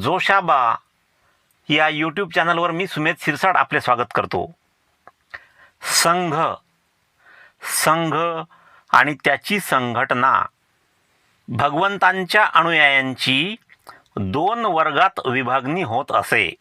जोशाबा या यूट्यूब चॅनलवर मी सुमेध सिरसाट आपले स्वागत करतो. संघ संघ आणि त्याची संघटना भगवंतांच्या अनुयायांची दोन वर्गात विभागणी होत असे.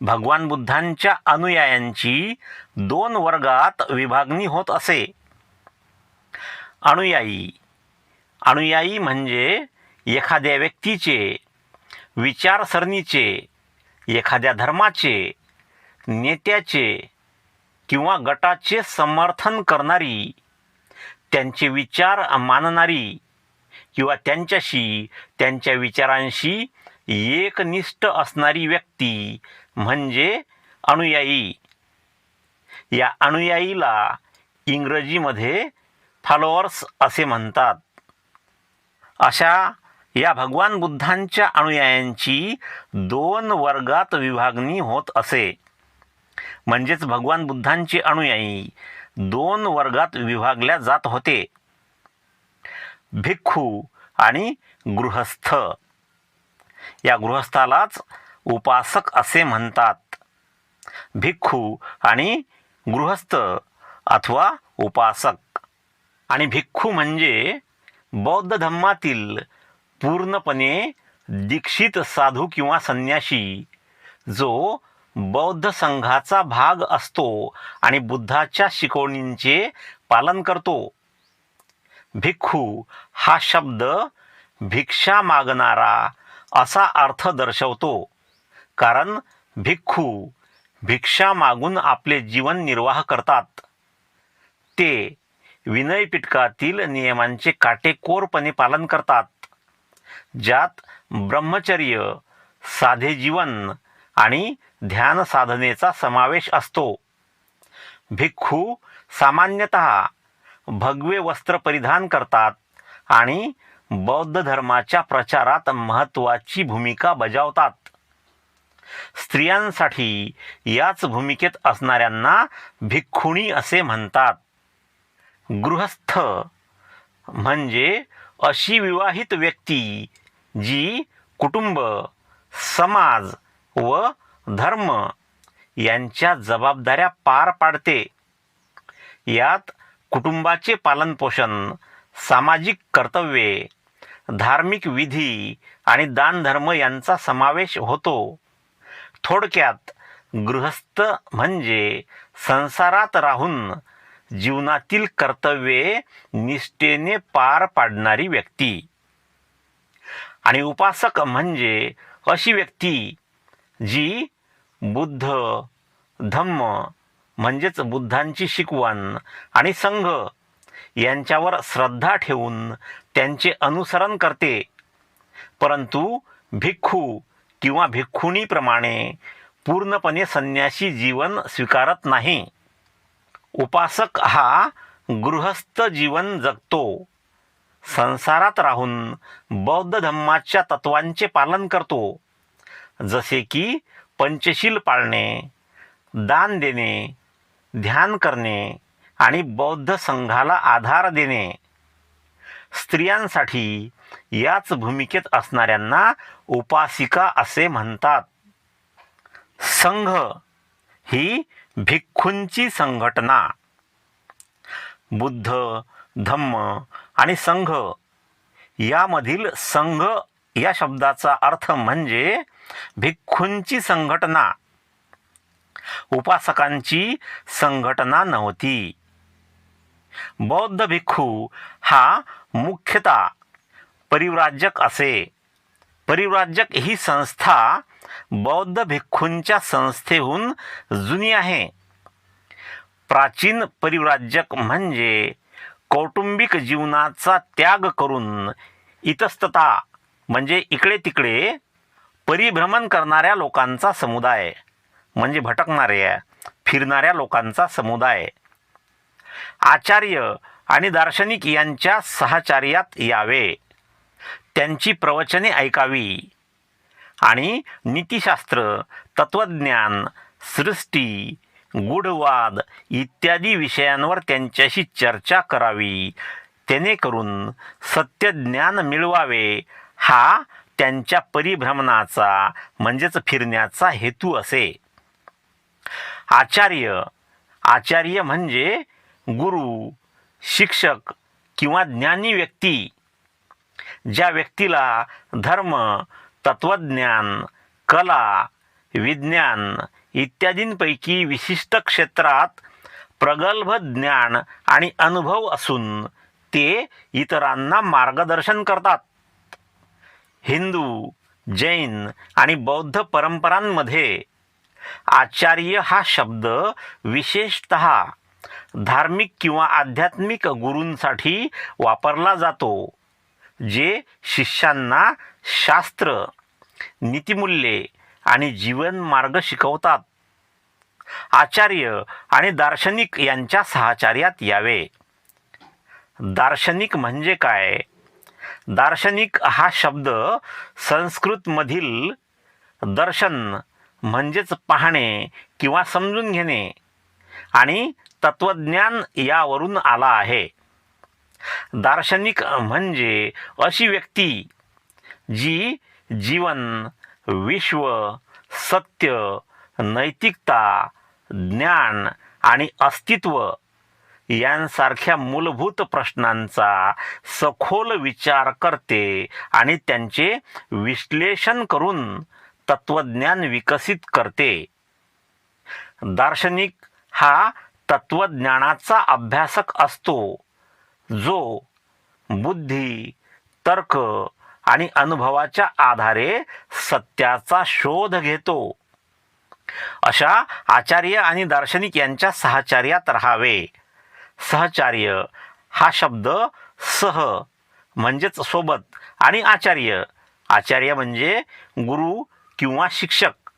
भगवान बुद्धांच्या अनुयायांची दोन वर्गात विभागणी होत असे. अनुयायी अनुयायी म्हणजे एखाद्या व्यक्तीचे विचारसरणीचे एखाद्या धर्माचे नेत्याचे किंवा गटाचे समर्थन करणारी त्यांचे विचार मानणारी किंवा त्यांच्याशी त्यांच्या विचारांशी एकनिष्ठ असणारी व्यक्ती म्हणजे अनुयायी. या अनुयायीला इंग्रजीमध्ये फॉलोअर्स असे म्हणतात. अशा या भगवान बुद्धांच्या अनुयायांची दोन वर्गात विभागणी होत असे. म्हणजेच भगवान बुद्धांचे अनुयायी दोन वर्गात विभागल्या जात होते. भिक्खू आणि गृहस्थ. या गृहस्थालाच उपासक असे म्हणतात. भिक्खू आणि गृहस्थ अथवा उपासक. आणि भिक्खू म्हणजे बौद्ध धम्मातील पूर्णपणे दीक्षित साधू किंवा संन्याशी जो बौद्ध संघाचा भाग असतो आणि बुद्धाच्या शिकवणींचे पालन करतो. भिक्खू हा शब्द भिक्षा मागणारा असा अर्थ दर्शवतो. कारण भिक्खू भिक्षा मागून आपले जीवन निर्वाह करतात. ते विनयपिटकातील नियमांचे काटेकोरपणे पालन करतात. ज्यात ब्रह्मचर्य साधे जीवन आणि ध्यान साधनेचा समावेश असतो. भिक्खू सामान्यतः भगवे वस्त्र परिधान करतात आणि बौद्ध धर्माच्या प्रचारात महत्त्वाची भूमिका बजावतात. स्त्रियांसाठी याच भूमिकेत असणाऱ्यांना भिक्खुणी असे म्हणतात. गृहस्थ म्हणजे अशी विवाहित व्यक्ती जी कुटुंब समाज व धर्म यांच्या जबाबदाऱ्या पार पाडते. यात कुटुंबाचे पालनपोषण सामाजिक कर्तव्ये धार्मिक विधी आणि दानधर्म यांचा समावेश होतो. थोडक्यात गृहस्थ म्हणजे संसारात राहून जीवनातील कर्तव्ये निष्ठेने पार पाडणारी व्यक्ती. आणि उपासक म्हणजे अशी व्यक्ती जी बुद्ध धम्म म्हणजेच बुद्धांची शिकवण आणि संघ यांच्यावर श्रद्धा ठेवून त्यांचे अनुसरण करते. परंतु भिक्खू किंवा भिक्खुनीप्रमाणे पूर्णपणे संन्यासी जीवन स्वीकारत नाही. उपासक हा गृहस्थ जीवन जगतो. संसारात राहून बौद्ध धम्माच्या तत्वांचे पालन करतो. जसे की पंचशील पाळणे दान देणे ध्यान करणे आणि बौद्ध संघाला आधार देणे. स्त्रियांसाठी याच भूमिकेत असणाऱ्यांना उपासिका असे म्हणतात. संघ ही भिक्खूंची संघटना. बुद्ध धम्म आणि संघ यामधील संघ या शब्दाचा अर्थ म्हणजे भिक्खूंची संघटना. उपासकांची संघटना नव्हती. बौद्ध भिक्खू हा मुख्यतः परिव्राजक असे. परिव्राजक ही संस्था बौद्ध भिक्खूंच्या संस्थेहून जुनी आहे. प्राचीन परिव्राजक म्हणजे कौटुंबिक जीवनाचा त्याग करून इतस्तता म्हणजे इकडे तिकडे परिभ्रमण करणाऱ्या लोकांचा समुदाय म्हणजे भटकणाऱ्या फिरणाऱ्या लोकांचा समुदाय. आचार्य आणि दार्शनिक यांच्या सहचार्यात यावे. त्यांची प्रवचने ऐकावी. आणि नीतिशास्त्र तत्त्वज्ञान सृष्टी गूढवाद इत्यादी विषयांवर त्यांच्याशी चर्चा करावी. जेणेकरून सत्यज्ञान मिळवावे हा त्यांच्या परिभ्रमणाचा म्हणजेच फिरण्याचा हेतू असे. आचार्य आचार्य म्हणजे गुरु शिक्षक किंवा ज्ञानी व्यक्ती. ज्या व्यक्तीला धर्म तत्वज्ञान कला विज्ञान इत्यादींपैकी विशिष्ट क्षेत्रात प्रगल्भ ज्ञान आणि अनुभव असून ते इतरांना मार्गदर्शन करतात. हिंदू जैन आणि बौद्ध परंपरांमध्ये आचार्य हा शब्द विशेषत धार्मिक किंवा आध्यात्मिक गुरूंसाठी वापरला जातो. जे शिष्यांना शास्त्र नीतिमूल्ये आणि जीवन मार्ग शिकवतात. आचार्य आणि दार्शनिक यांच्या सहचार्यात यावे. दार्शनिक म्हणजे काय? दार्शनिक हा शब्द संस्कृतमधील दर्शन म्हणजेच पाहणे किंवा समजून घेणे आणि तत्वज्ञान यावरून आला आहे. दार्शनिक म्हणजे अशी व्यक्ती जी जीवन विश्व सत्य नैतिकता ज्ञान आणि अस्तित्व यांसारख्या मूलभूत प्रश्नांचा सखोल विचार करते आणि त्यांचे विश्लेषण करून तत्वज्ञान विकसित करते. दार्शनिक हा तत्वज्ञानाचा अभ्यासक असतो. जो बुद्धी तर्क आणि अनुभवाच्या आधारे सत्याचा शोध घेतो. अशा आचार्य आणि दार्शनिक यांच्या सहचार्यात राहावे. सहचार्य हा शब्द सह म्हणजेच सोबत आणि आचार्य. आचार्य म्हणजे गुरु किंवा शिक्षक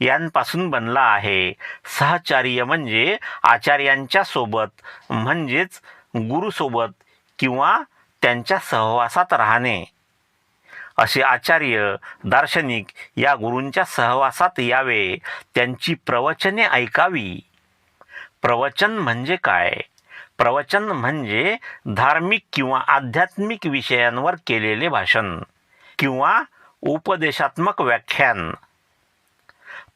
यांपासून बनला आहे. सहचार्य म्हणजे आचार्यांच्या सोबत म्हणजेच गुरुसोबत किंवा त्यांच्या सहवासात राहणे. असे आचार्य दार्शनिक या गुरूंच्या सहवासात यावे त्यांची प्रवचने ऐकावी. प्रवचन म्हणजे काय? प्रवचन म्हणजे धार्मिक किंवा आध्यात्मिक विषयांवर केलेले भाषण किंवा उपदेशात्मक व्याख्यान.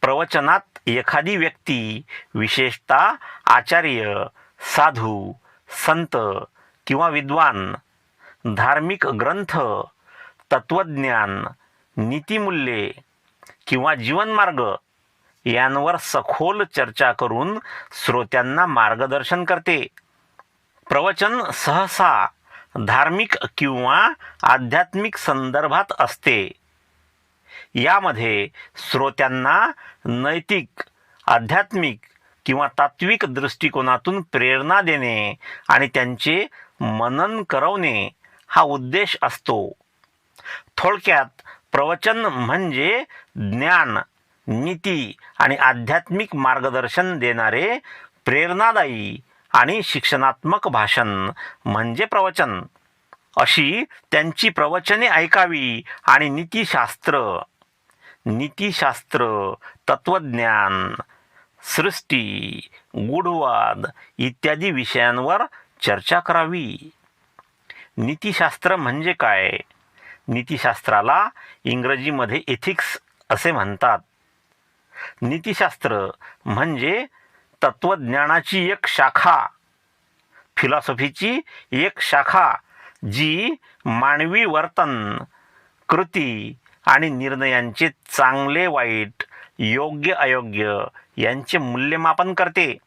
प्रवचनात एखादी व्यक्ती विशेषतः आचार्य साधू संत किंवा विद्वान धार्मिक ग्रंथ तत्वज्ञान नीतिमूल्ये किंवा जीवनमार्ग यांवर सखोल चर्चा करून श्रोत्यांना मार्गदर्शन करते. प्रवचन सहसा धार्मिक किंवा आध्यात्मिक संदर्भात असते. यामध्ये श्रोत्यांना नैतिक आध्यात्मिक किंवा तात्विक दृष्टिकोनातून प्रेरणा देणे आणि त्यांचे मनन करवणे हा उद्देश असतो. थोडक्यात प्रवचन म्हणजे ज्ञान नीती आणि आध्यात्मिक मार्गदर्शन देणारे प्रेरणादायी आणि शिक्षणात्मक भाषण म्हणजे प्रवचन. अशी त्यांची प्रवचने ऐकावी आणि नीतिशास्त्र नीतिशास्त्र तत्वज्ञान सृष्टी गूढवाद इत्यादी विषयांवर चर्चा करावी. नीतिशास्त्र म्हणजे काय? नीतिशास्त्राला इंग्रजीमध्ये एथिक्स असे म्हणतात. नीतिशास्त्र म्हणजे तत्त्वज्ञानाची एक शाखा फिलॉसॉफीची एक शाखा जी मानवी वर्तन कृती आणि निर्णयांचे चांगले वाईट योग्य अयोग्य यांचे मूल्यमापन करते.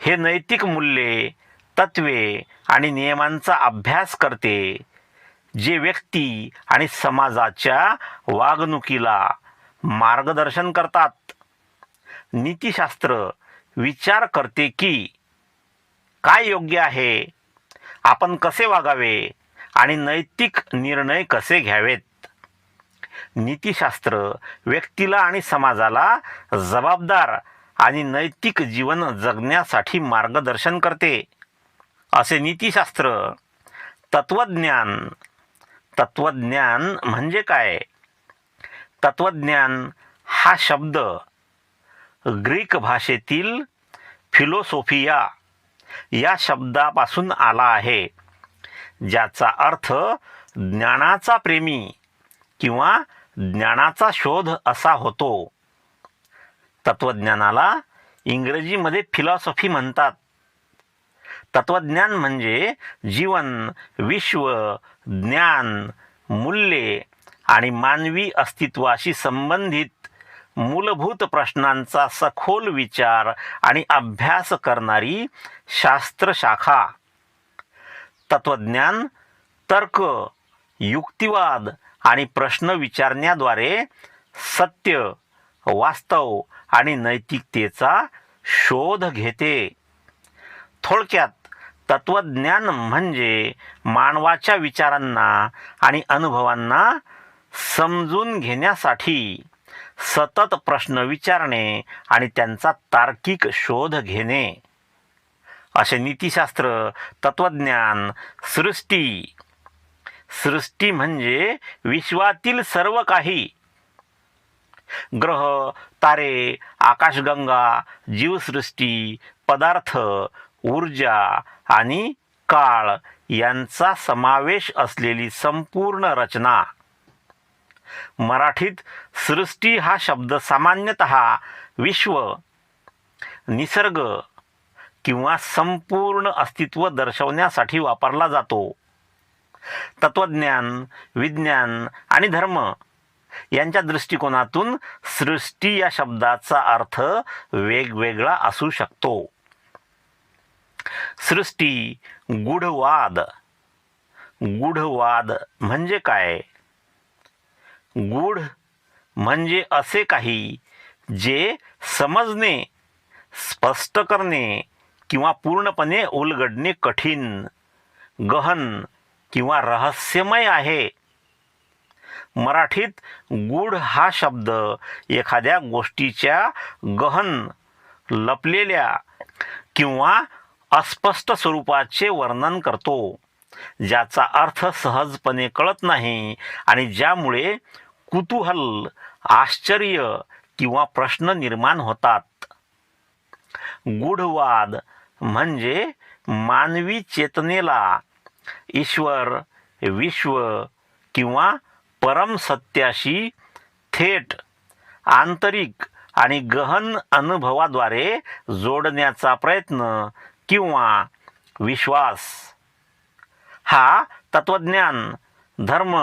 हे नैतिक मूल्ये तत्वे आणि नियमांचा अभ्यास करते जे व्यक्ती आणि समाजाच्या वागणुकीला मार्गदर्शन करतात. नीतिशास्त्र विचार करते की काय योग्य आहे? आपण कसे वागावे? आणि नैतिक निर्णय कसे घ्यावेत? नीतिशास्त्र व्यक्तीला आणि समाजाला जबाबदार आणि नैतिक जीवन जगण्यासाठी मार्गदर्शन करते. असे नीतिशास्त्र. तत्वज्ञान तत्वज्ञान म्हणजे काय? तत्वज्ञान हा शब्द ग्रीक भाषेतील फिलोसोफिया या शब्दापासून आला आहे ज्याचा अर्थ ज्ञानाचा प्रेमी. किंवा ज्ञानाचा शोध असा होतो. तत्वज्ञानाला इंग्रजीमध्ये फिलॉसॉफी म्हणतात. तत्वज्ञान म्हणजे जीवन विश्व ज्ञान मूल्ये आणि मानवी अस्तित्वाशी संबंधित मूलभूत प्रश्नांचा सखोल विचार आणि अभ्यास करणारी शास्त्रशाखा तत्वज्ञान तर्क युक्तिवाद आणि प्रश्न विचारण्याद्वारे सत्य वास्तव आणि नैतिकतेचा शोध घेते. थोडक्यात तत्वज्ञान म्हणजे मानवाच्या विचारांना आणि अनुभवांना समजून घेण्यासाठी सतत प्रश्न विचारणे आणि त्यांचा तार्किक शोध घेणे. असे नीतिशास्त्र तत्वज्ञान सृष्टी सृष्टी म्हणजे विश्वातील सर्व काही. ग्रह तारे आकाशगंगा जीवसृष्टी पदार्थ ऊर्जा आणि काळ यांचा समावेश असलेली संपूर्ण रचना. मराठीत सृष्टी हा शब्द सामान्यतः विश्व निसर्ग किंवा संपूर्ण अस्तित्व दर्शवण्यासाठी वापरला जातो. तत्वज्ञान विज्ञान आणि धर्म यांच्या दृष्टिकोनातून सृष्टी या शब्दाचा अर्थ वेगवेगळा असू शकतो. सृष्टी गूढवाद. गूढवाद म्हणजे काय? गूढ म्हणजे असे काही जे समजणे स्पष्ट करणे किंवा पूर्णपणे उलगडणे कठीण गहन किंवा रहस्यमय आहे. मराठीत गूढ हा शब्द एखाद्या गोष्टीच्या गहन लपलेल्या किंवा अस्पष्ट स्वरूपाचे वर्णन करतो. ज्याचा अर्थ सहजपणे कळत नाही आणि ज्यामुळे कुतूहल आश्चर्य किंवा प्रश्न निर्माण होतात. गूढवाद म्हणजे मानवी चेतनेला ईश्वर विश्व किंवा परम सत्याशी थेट आंतरिक आणि गहन अनुभवाद्वारे जोडण्याचा प्रयत्न किंवा विश्वास. हा तत्वज्ञान धर्म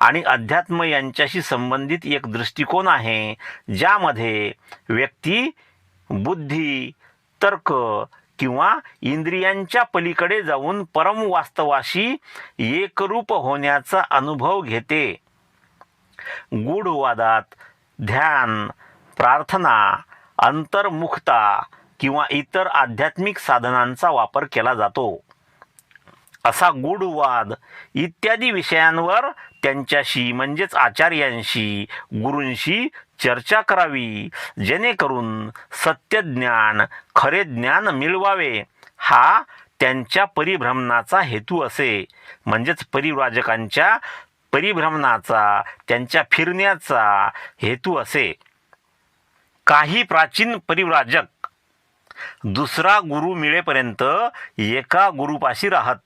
आणि अध्यात्म यांच्याशी संबंधित एक दृष्टिकोन आहे ज्यामध्ये व्यक्ती बुद्धी तर्क किंवा इंद्रियांच्या पलीकडे जाऊन परमवास्तवाशी एकरूप होण्याचा अनुभव घेते. गूढवादात ध्यान प्रार्थना अंतर्मुखता किंवा इतर आध्यात्मिक साधनांचा वापर केला जातो. असा गूढवाद इत्यादी विषयांवर त्यांच्याशी म्हणजेच आचार्यांशी गुरूंशी चर्चा करावी. जेणेकरून सत्यज्ञान खरे ज्ञान मिळवावे. हा त्यांच्या परिभ्रमणाचा हेतू असे. म्हणजेच परिव्राजकांच्या परिभ्रमणाचा त्यांच्या फिरण्याचा हेतू असे. काही प्राचीन परिव्राजक दुसरा गुरु मिळेपर्यंत एका गुरुपाशी राहत.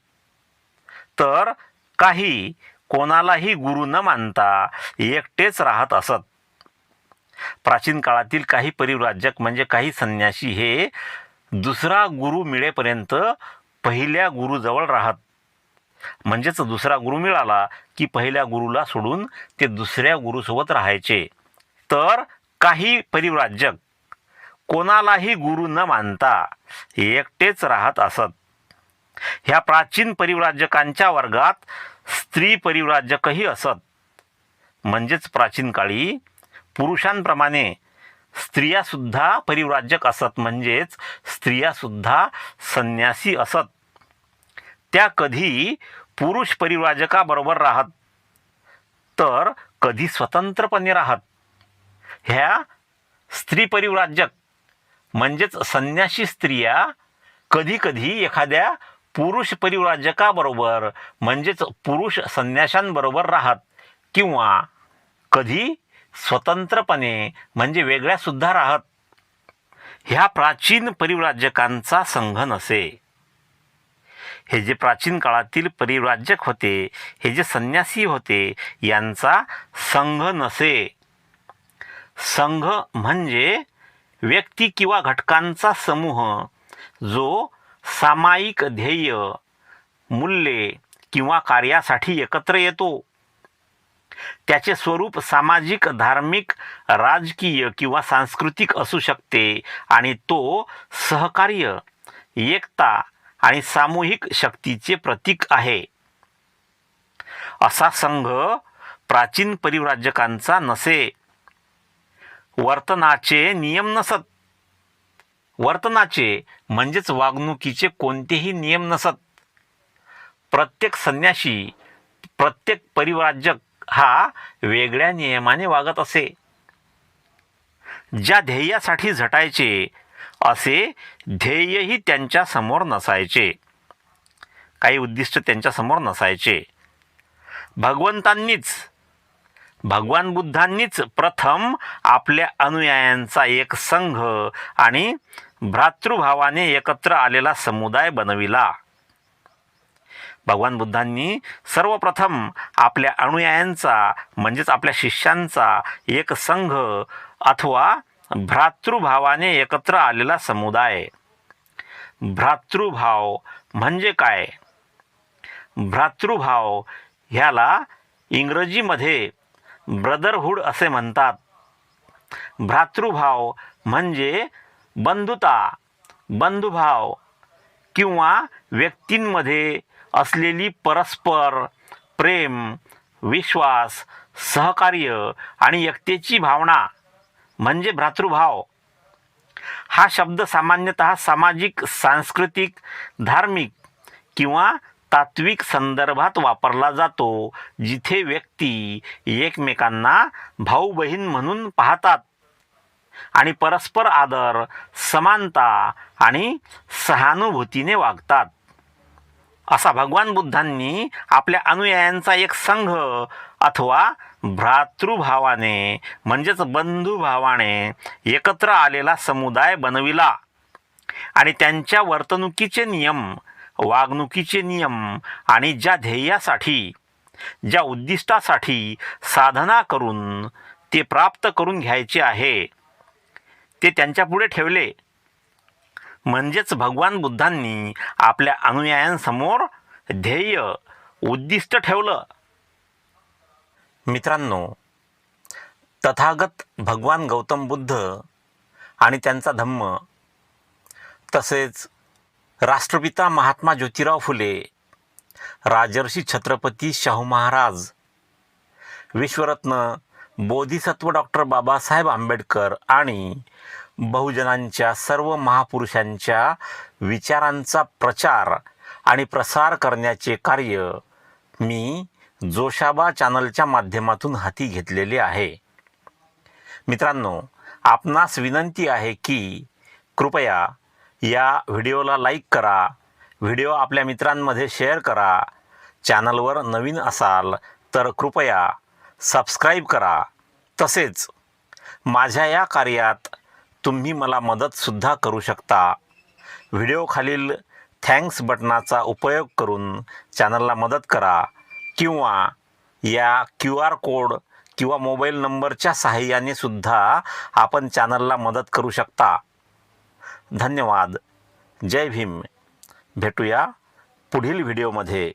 तर काही कोणालाही गुरु न मानता एकटेच राहत असत. प्राचीन काळातील काही परिव्राजक म्हणजे काही संन्यासी हे दुसरा गुरु मिळेपर्यंत पहिल्या गुरुजवळ राहत. म्हणजेच दुसरा गुरु मिळाला की पहिल्या गुरुला सोडून ते दुसऱ्या गुरुसोबत राहायचे. तर काही परिव्राजक कोणालाही गुरु न मानता एकटेच राहत असत. ह्या प्राचीन परिव्राजकांच्या वर्गात स्त्री परिव्राजकही असत. म्हणजेच प्राचीन काळी पुरुषांप्रमाणे स्त्रियासुद्धा परिव्राजक असत. म्हणजेच स्त्रियासुद्धा संन्यासी असत. त्या कधी पुरुष परिव्राजकाबरोबर राहत तर कधी स्वतंत्रपणे राहत. ह्या स्त्री परिव्राजक म्हणजेच संन्यासी स्त्रिया कधीकधी एखाद्या पुरुष परिव्राजकाबरोबर म्हणजेच पुरुष संन्याशांबरोबर राहत किंवा कधी? स्वतंत्रपणे म्हणजे वेगळ्यासुद्धा राहत. ह्या प्राचीन परिव्राजकांचा संघ नसे. हे जे प्राचीन काळातील परिव्राजक होते हे जे संन्यासी होते यांचा संघ नसे. संघ म्हणजे व्यक्ती किंवा घटकांचा समूह जो सामायिक ध्येय मूल्ये किंवा कार्यासाठी एकत्र येतो. त्याचे स्वरूप सामाजिक धार्मिक राजकीय किंवा सांस्कृतिक असू शकते आणि तो सहकार्य एकता आणि सामूहिक शक्तीचे प्रतीक आहे. असा संघ प्राचीन परिव्राजकांचा नसे. वर्तनाचे नियम नसत. वर्तनाचे म्हणजेच वागणुकीचे कोणतेही नियम नसत. प्रत्येक संन्याशी प्रत्येक परिव्राजक हा वेगळ्या नियमाने वागत असे. ज्या ध्येयासाठी झटायचे असे ध्येयही त्यांच्यासमोर नसायचे. काही उद्दिष्ट त्यांच्यासमोर नसायचे. भगवंतांनीच भगवान बुद्धांनीच प्रथम आपल्या अनुयायांचा एक संघ आणि भ्रातृभावाने एकत्र आलेला समुदाय बनविला. भगवान बुद्धांनी सर्वप्रथम आपल्या अनुयायांचा म्हणजेच आपल्या शिष्यांचा एक संघ अथवा भ्रातृभावाने एकत्र आलेला समुदाय. भ्रातृभाव म्हणजे काय? भ्रातृभाव ह्याला इंग्रजीमध्ये ब्रदरहूड असे म्हणतात. भ्रातृभाव म्हणजे बंधुता बंधुभाव किंवा व्यक्तींमध्ये असलेली परस्पर प्रेम विश्वास सहकार्य आणि एकतेची भावना म्हणजे भ्रातृभाव. हा शब्द सामान्यतः सामाजिक सांस्कृतिक धार्मिक किंवा तात्विक संदर्भात वापरला जातो जिथे व्यक्ती एकमेकांना भाऊ बहीण म्हणून पाहतात. आणि परस्पर आदर समानता आणि सहानुभूतीने वागतात. असा भगवान बुद्धांनी आपल्या अनुयायांचा एक संघ अथवा भ्रातृभावाने म्हणजेच बंधुभावाने एकत्र आलेला समुदाय बनविला. आणि त्यांच्या वर्तणुकीचे नियम वागणुकीचे नियम आणि ज्या ध्येयासाठी ज्या उद्दिष्टासाठी साधना करून ते प्राप्त करून घ्यायचे आहे ते त्यांच्यापुढे ठेवले. म्हणजेच भगवान बुद्धांनी आपल्या अनुयायांसमोर ध्येय उद्दिष्ट ठेवलं. मित्रांनो तथागत भगवान गौतम बुद्ध आणि त्यांचा धम्म तसेच राष्ट्रपिता महात्मा ज्योतिराव फुले राजर्षी छत्रपती शाहू महाराज विश्वरत्न बोधिसत्व डॉक्टर बाबासाहेब आंबेडकर आणि बहुजनांच्या सर्व महापुरुषांच्या विचारांचा प्रचार आणि प्रसार करण्याचे कार्य मी जोशाबा चॅनलच्या माध्यमातून हाती घेतलेले आहे. मित्रांनो आपणास विनंती आहे की कृपया या व्हिडिओला लाईक करा व्हिडिओ आपल्या मित्रांमध्ये शेअर करा चॅनलवर नवीन असाल तर कृपया सबस्क्राईब करा. तसेच माझ्या या कार्यात तुम्ही मला मदतसुद्धा करू शकता. व्हिडिओखालील थँक्स बटनाचा उपयोग करून चॅनलला मदत करा किंवा या क्यू आर कोड किंवा मोबाईल नंबरच्या सहाय्याने सुद्धा आपण चॅनलला मदत करू शकता. धन्यवाद. जय भीम. भेटूया पुढील व्हिडिओमध्ये.